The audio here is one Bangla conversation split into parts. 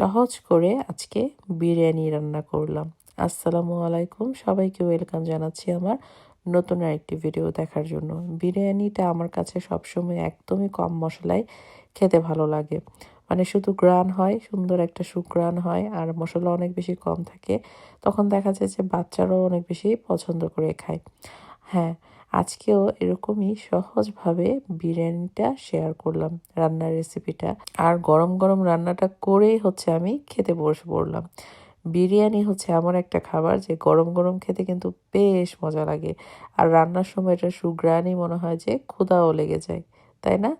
সহজ করে আজকে বিরিয়ানি রান্না করলাম। আসসালামু আলাইকুম। সবাইকে ওয়েলকাম জানাচ্ছি আমার নতুন আরেকটি ভিডিও দেখার জন্য। বিরিয়ানিটা আমার কাছে সবসময় একদমই কম মশলায় খেতে ভালো লাগে। মানে শুধু গ্রান হয়, সুন্দর একটা সুগ্রান হয়, আর মশলা অনেক বেশি কম থাকে। তখন দেখা যায় যে বাচ্চারাও অনেক বেশি পছন্দ করে খায়। হ্যাঁ আজকেও এরকমই সহজভাবে বিরিয়ানিটা শেয়ার করলাম, রান্নার রেসিপিটা আর গরম গরম রান্নাটা করেই হচ্ছে আমি খেতে বসে পড়লাম। বিরিয়ানি হচ্ছে এমন একটা খাবার যে গরম গরম খেতে কিন্তু বেশ মজা লাগে। আর রান্নার সময় এটা সুগ্রানি মনে হয় যে ক্ষুদাও লেগে যায়। তাই না?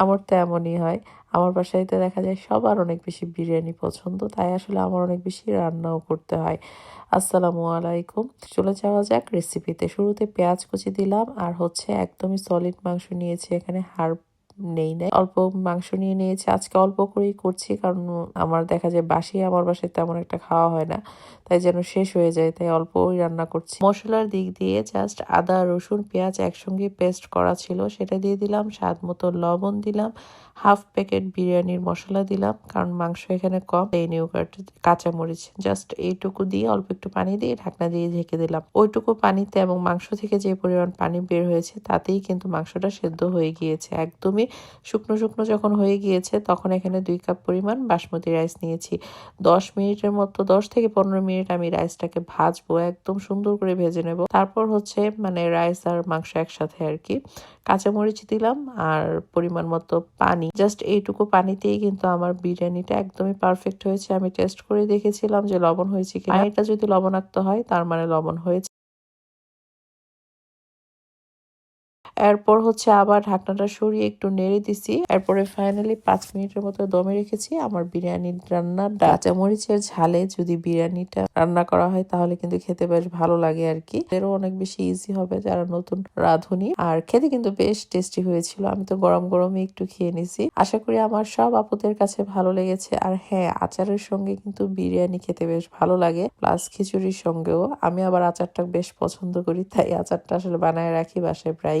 আমার তো এমনই হয়। আমার বাসায় তো দেখা যায় সবার অনেক বেশি বিরিয়ানি পছন্দ, তাই আসলে আমার অনেক বেশি রান্নাও করতে হয়। আসসালামু আলাইকুম। চলে যাওয়া যাক রেসিপিতে শুরুতে পেঁয়াজ কুচি দিলাম আর হচ্ছে একদমই সলিড মাংস নিয়েছি এখানে, হাড় নেই, নাই। অল্প মাংস নিয়ে নিয়েছি। আজকে অল্প করেই করছি, কারণ আমার দেখা যায় বাসি, আমার বাসায় তেমন একটা খাওয়া হয় না, তাই যেন শেষ হয়ে যায়, তাই অল্পই রান্না করছি। মশলার দিক দিয়ে জাস্ট আদা, রসুন, পেঁয়াজ একসঙ্গে পেস্ট করা ছিল, সেটা দিয়ে দিলাম, স্বাদ মতো লবণ দিলাম হাফ প্যাকেট বিরিয়ানির মশলা দিলাম, কারণ মাংস এখানে কম এই নিউ কাঁচামরিচ জাস্ট এইটুকু দিয়ে অল্প একটু পানি দিয়ে ঢাকনা দিয়ে ঢেকে দিলাম। ওইটুকু পানিতে এবং মাংস থেকে যে পরিমাণ পানি বের হয়েছে, তাতেই কিন্তু মাংসটা সেদ্ধ হয়ে গিয়েছে, একদমই শুকনো শুকনো যখন হয়ে গিয়েছে, তখন এখানে দুই কাপ পরিমাণ বাসমতি রাইস নিয়েছি। দশ মিনিটের মতো, দশ থেকে পনেরো মিনিট আমি রাইসটাকে ভাজবো, একদম সুন্দর করে ভেজে নেব। তারপর হচ্ছে মানে রাইস আর মাংস একসাথে আর কি। কাঁচামরিচ দিলাম আর পরিমাণ মতো পানি। জাস্ট এইটুকু পানিতেই কিন্তু আমার বিরিয়ানিটা একদমই পারফেক্ট হয়েছে। আমি টেস্ট করে দেখেছিলাম যে লবণ হয়েছে কি এটা যদি লবণাক্ত হয়, তার মানে লবণ হয়েছে। এরপর হচ্ছে আবার ঢাকনাটা সরিয়ে একটু নেড়ে দিছি। এরপরে ফাইনালি পাঁচ মিনিটের মতো দমে রেখেছি। আমার বিরিয়ানির রান্নার কাঁচামরিচের ঝালে যদি বিরিয়ানিটা রান্না করা হয় তাহলে কিন্তু খেতে বেশ ভালো লাগে আর কি এরও অনেক বেশি ইজি হবে যারা নতুন রাঁধুনি। আর খেতে কিন্তু বেশ টেস্টি হয়েছিল। আমি তো গরম গরমই একটু খেয়ে নিছি। আশা করি আমার সব আপুদের কাছে ভালো লেগেছে। আর হ্যাঁ আচারের সঙ্গে কিন্তু বিরিয়ানি খেতে বেশ ভালো লাগে। প্লাস খিচুড়ির সঙ্গেও। আমি আবার আচারটা বেশ পছন্দ করি, তাই আচারটা আসলে বানায় রাখি বাসায় প্রায়